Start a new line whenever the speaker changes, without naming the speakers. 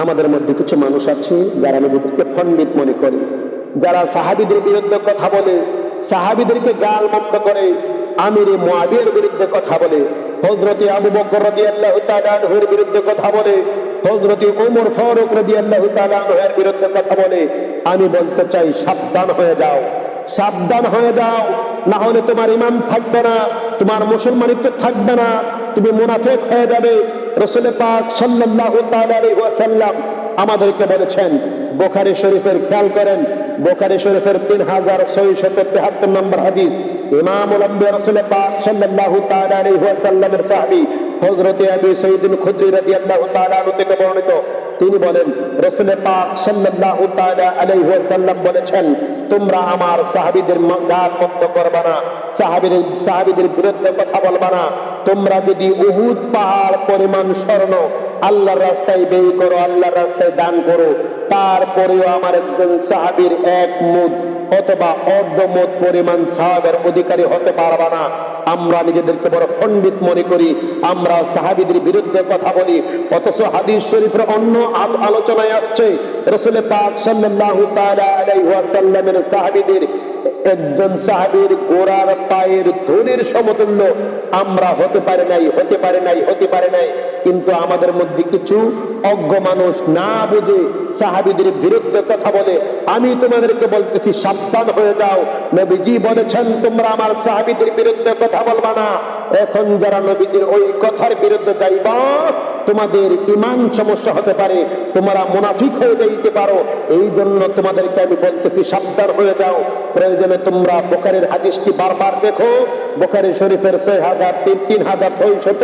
আমাদের মধ্যে কিছু মানুষ আছে যারা নিজেদেরকে পণ্ডিত মনে করে, যারা সাহাবিদের বিরুদ্ধে কথা বলে, সাহাবিদেরকে গাল মন্দ করে, আমিরে মুয়াবিয়ার বিরুদ্ধে কথা বলে হজরতে আবু বকর তাআলা আনহুর বিরুদ্ধে কথা বলে হজরতে ওমর ফারুক রাদিয়াল্লাহু তাআলা আনহুর বিরুদ্ধে কথা বলে, আমি বলতে চাই সাবধান হয়ে যাও, সাবধান হয়ে যাও, না হলে তোমার ইমান থাকবে না। তোমার মুসলমানিত্ব থাকবে না, তুমি মুনাফেক হয়ে যাবে। রসুল পাক ওয়াসাল্লাম আমাদেরকে বলেছেন, বোখারি শরীফের খেয়াল করেন, বোখারি শরীফের তিন হাজার ছয়শত তেহাত্তর নম্বর হাদিস। ইমামুল আম্বিয়া পাক সাল্লাল্লাহু সাহাবী হযরতে আবি সাইয়্যিদুল খুদরি রাদিয়াল্লাহু তাআলা আনহু থেকে বর্ণিত। তিনি বলেন, রসুল পাক সাল্লাল্লাহু তাআলা আলাইহি ওয়াসাল্লাম বলেছেন, তোমরা আমার সাহাবীদের গাত মন্দ করবে না। সাহাবীদের বিরুদ্ধে কথা বলবে না। তোমরা যদি উহুদ পাহাড় পরিমাণ স্বর্ণ আল্লাহর রাস্তায় ব্যয় করো, আল্লাহর রাস্তায় দান করো, তারপরেও আমার একজন সাহাবীর এক মুদ অথবা অর্ধমত পরিমাণ সাহাবের অধিকারী হতে পারবা না। আমরা নিজেদেরকে বড় পণ্ডিত মনে করি, আমরা সাহাবিদের বিরুদ্ধে কথা বলি, অথচ হাদিস শরীফের অন্য আলোচনায় আসছে রসুল পাক ওয়াসাল্লামের সাহাবীদের একজন সাহাবীর গোড়ার পায়ের ধুলির সমতুল্য। আমরা হতে পারে নাই, হতে পারে নাই, হতে পারে নাই। কিন্তু আমাদের মধ্যে কিছু অজ্ঞ মানুষ না বুঝে সাহাবীদের বিরুদ্ধে কথা বলে, আমি তোমাদেরকে বলতেছি, সাবধান হয়ে যাও। নবীজি বলেছেন, তোমরা আমার সাহাবীদের বিরুদ্ধে কথা বলবা না। এখন যারা নবীজির ওই কথার বিরুদ্ধে যাইবা, তোমাদের ইমান সমস্যা হতে পারে, তোমরা মুনাফিক হয়ে যাইতে পারো। এই জন্য তোমাদেরকে আমি বলতেছি, সাবধান হয়ে যাও। প্রয়োজনে তোমরা বোখারের হাদিসটি বারবার দেখো। বোখারি শরীফের ছয় হাজার তিন তিন হাজার ছয়শত